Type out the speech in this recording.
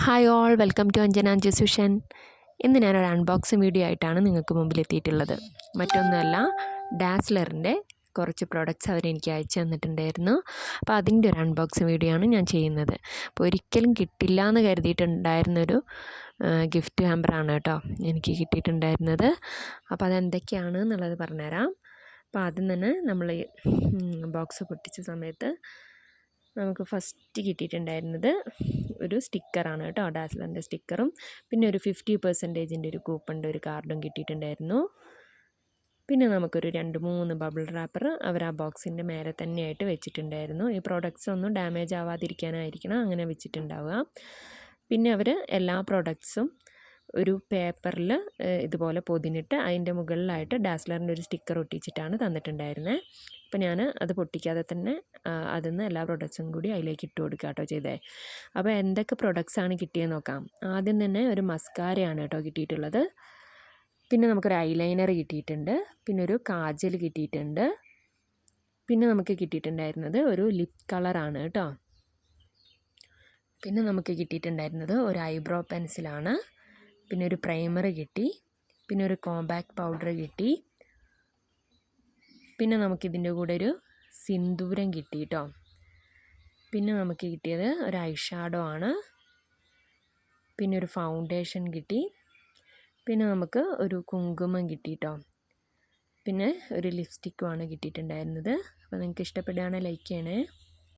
Hi all welcome to Anjana ജസുഷൻ ഇന്ന് ഞാനൊരു unboxing video ആയിട്ടാണ് നിങ്ങൾക്ക് മുമ്പിൽ എത്തിയിട്ടുള്ളത്. മറ്റൊന്നുമല്ല ഡാസ്ലറിന്റെ കുറച്ച് പ്രൊഡക്റ്റ്സ് അവരെനിക്ക് അയച്ചു തന്നിട്ടുണ്ടായിരുന്നു. അപ്പോൾ അതിന്റെ ഒരു അൺബോക്സിങ് വീഡിയോ ആണ് ഞാൻ ചെയ്യുന്നത്. അപ്പോൾ ഒരിക്കലും കിട്ടില്ല എന്ന് കരുതിയിട്ടുണ്ടായിരുന്നൊരു ഗിഫ്റ്റ് ഹാമ്പറാണ് കേട്ടോ എനിക്ക് കിട്ടിയിട്ടുണ്ടായിരുന്നത്. അപ്പോൾ അതെന്തൊക്കെയാണ് എന്നുള്ളത് പറഞ്ഞുതരാം. അപ്പോൾ ആദ്യം തന്നെ നമ്മൾ ബോക്സ് പൊട്ടിച്ച സമയത്ത് നമുക്ക് ഫസ്റ്റ് കിട്ടിയിട്ടുണ്ടായിരുന്നത് ഒരു സ്റ്റിക്കറാണ് കേട്ടോ. ഡാസ്ലറിന്റെ സ്റ്റിക്കറും. പിന്നെ ഒരു ഫിഫ്റ്റി പെർസെന്റേജിന്റെ ഒരു കൂപ്പണിന്റെ ഒരു കാർഡും കിട്ടിയിട്ടുണ്ടായിരുന്നു. പിന്നെ നമുക്കൊരു രണ്ട് മൂന്ന് ബബിൾ റാപ്പർ അവർ ആ ബോക്സിന്റെ മേലെ തന്നെയായിട്ട് വെച്ചിട്ടുണ്ടായിരുന്നു. ഈ പ്രോഡക്ട്സ് ഒന്നും ഡാമേജ് ആവാതിരിക്കാനായിരിക്കണം അങ്ങനെ വെച്ചിട്ടുണ്ടാവുക. പിന്നെ അവർ എല്ലാ പ്രോഡക്റ്റ്സും ഒരു പേപ്പറിൽ ഇതുപോലെ പൊതിഞ്ഞിട്ട് അതിന്റെ മുകളിലായിട്ട് ഡാസ്ലറിന്റെ ഒരു സ്റ്റിക്കർ ഒട്ടിച്ചിട്ടാണ് തന്നിട്ടുണ്ടായിരുന്നത് അപ്പോൾ ഞാൻ അത് പൊട്ടിക്കാതെ തന്നെ അതിൽ നിന്ന് എല്ലാ പ്രൊഡക്ട്സും കൂടി അതിലേക്ക് ഇട്ട് കൊടുക്കുക കേട്ടോ ചെയ്തേ. അപ്പോൾ എന്തൊക്കെ പ്രൊഡക്ട്സാണ് കിട്ടിയെന്ന് നോക്കാം. ആദ്യം തന്നെ ഒരു മസ്കാരയാണ് കേട്ടോ കിട്ടിയിട്ടുള്ളത്. പിന്നെ നമുക്കൊരു ഐലൈനർ കിട്ടിയിട്ടുണ്ട്. പിന്നെ ഒരു കാജൽ കിട്ടിയിട്ടുണ്ട്. പിന്നെ നമുക്ക് കിട്ടിയിട്ടുണ്ടായിരുന്നത് ഒരു ലിപ് കളറാണ് കേട്ടോ. പിന്നെ നമുക്ക് കിട്ടിയിട്ടുണ്ടായിരുന്നത് ഒരു ഐബ്രോ പെൻസിലാണ്. പിന്നെ ഒരു പ്രൈമർ കിട്ടി പിന്നെ ഒരു കോമ്പാക്ട് പൗഡർ കിട്ടി. പിന്നെ നമുക്കിതിന്റെ കൂടെ ഒരു സിന്ദൂരം കിട്ടി കേട്ടോ പിന്നെ നമുക്ക് കിട്ടിയത് ഒരു ഐഷാഡോ ഷാഡോ ആണ്. പിന്നെ ഒരു ഫൗണ്ടേഷൻ കിട്ടി. പിന്നെ നമുക്ക് ഒരു കുങ്കുമം കിട്ടി കേട്ടോ പിന്നെ ഒരു ലിപ്സ്റ്റിക്കുമാണ് കിട്ടിയിട്ടുണ്ടായിരുന്നത്. അപ്പോൾ നിങ്ങൾക്ക് ഇഷ്ടപ്പെടുകയാണെങ്കിൽ ലൈക്ക് ചെയ്യണേ.